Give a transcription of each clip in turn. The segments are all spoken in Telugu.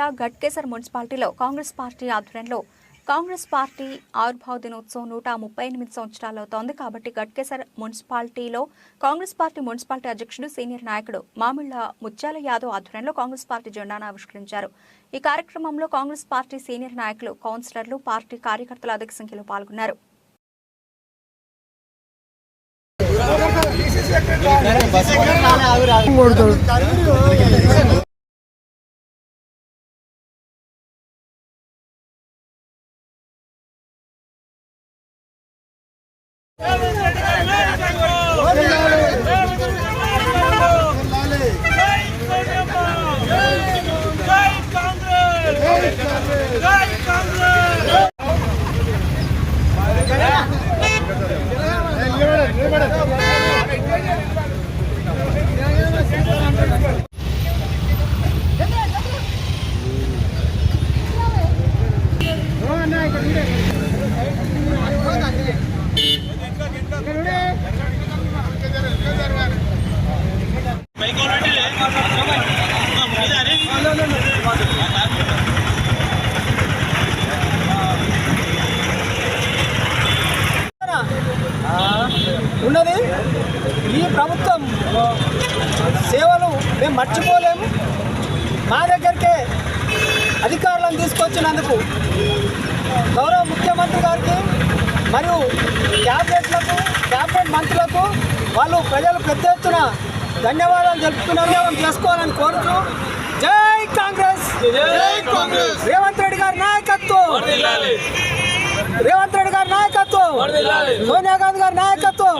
జిల్లా గట్కేసర్ మున్సిపాలిటీలో కాంగ్రెస్ పార్టీ ఆధ్వర్యంలో కాంగ్రెస్ పార్టీ ఆవిర్భావ దినోత్సవం నూట ముప్పై ఎనిమిది సంవత్సరాలు అవుతోంది. కాబట్టి గట్కేసర్ మున్సిపాలిటీలో కాంగ్రెస్ పార్టీ మున్సిపాలిటీ అధ్యక్షుడు సీనియర్ నాయకుడు మామిళ్ళ ముత్యాల యాదవ్ ఆధ్వర్యంలో కాంగ్రెస్ పార్టీ జెండాను ఆవిష్కరించారు. ఈ కార్యక్రమంలో కాంగ్రెస్ పార్టీ సీనియర్ నాయకులు కౌన్సిలర్లు పార్టీ కార్యకర్తలు అధిక సంఖ్యలో పాల్గొన్నారు. జై కాంగ్రెస్ జై కాంగ్రెస్ ఉన్నది ఈ ప్రభుత్వం సేవలు మేము మర్చిపోలేము. మా దగ్గరికే అధికారులను తీసుకొచ్చినందుకు గౌరవ ముఖ్యమంత్రి గారికి మరియు క్యాబినెట్లకు క్యాబినెట్ మంత్రులకు వాళ్ళు ప్రజలు పెద్ద ఎత్తున ధన్యవాదాలు తెలుపుతున్నారు. చేసుకోవాలని కోరుతూ జై కాంగ్రెస్! జై కాంగ్రెస్! రేవంత్ రెడ్డి గారి నాయకత్వం! రేవంత్ రెడ్డి గారి నాయకత్వం! సోనియా గాంధీ గారి నాయకత్వం!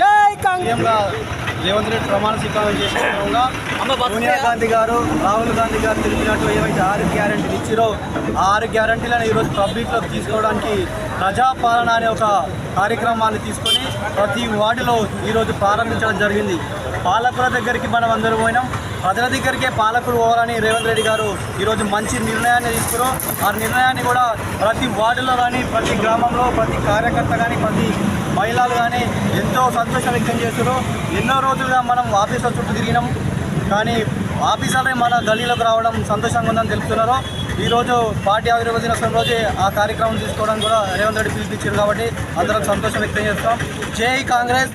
జై కాంగ్రెస్ రేవంత్ రెడ్డి ప్రమాణ స్వీకారం చేసిన సోనియా గాంధీ గారు రాహుల్ గాంధీ గారు తెలిపినట్టు ఏవైతే ఆరు గ్యారంటీలు ఇచ్చారో ఆ ఆరు గ్యారంటీలను ఈరోజు పబ్లిక్లోకి తీసుకోవడానికి ప్రజాపాలన అనే ఒక కార్యక్రమాన్ని తీసుకొని ప్రతి వార్డులో ఈరోజు ప్రారంభించడం జరిగింది. పాలకుల దగ్గరికి మనం అందరూ పోయినాం. ప్రజల దగ్గరికే పాలకులు పోవాలని రేవంత్ రెడ్డి గారు ఈరోజు మంచి నిర్ణయాన్ని తీసుకున్నారు ఆ నిర్ణయాన్ని కూడా ప్రతి వార్డులో కానీ ప్రతి గ్రామంలో ప్రతి కార్యకర్త కానీ ప్రతి మహిళలు కానీ ఎంతో సంతోషం వ్యక్తం చేస్తున్నారు. ఎన్నో రోజులుగా మనం ఆఫీసుల చుట్టూ తిరిగినాం. కానీ ఆఫీసర్లే మన గల్లీలోకి రావడం సంతోషంగా ఉందని తెలుపుతున్నారు. ఈరోజు పార్టీ ఆవిర్భావ దినోత్సవం రోజే ఆ కార్యక్రమం తీసుకోవడం కూడా రేవంత్ రెడ్డి పిలిపించారు కాబట్టి అందరం సంతోషం వ్యక్తం చేస్తాం. జై కాంగ్రెస్!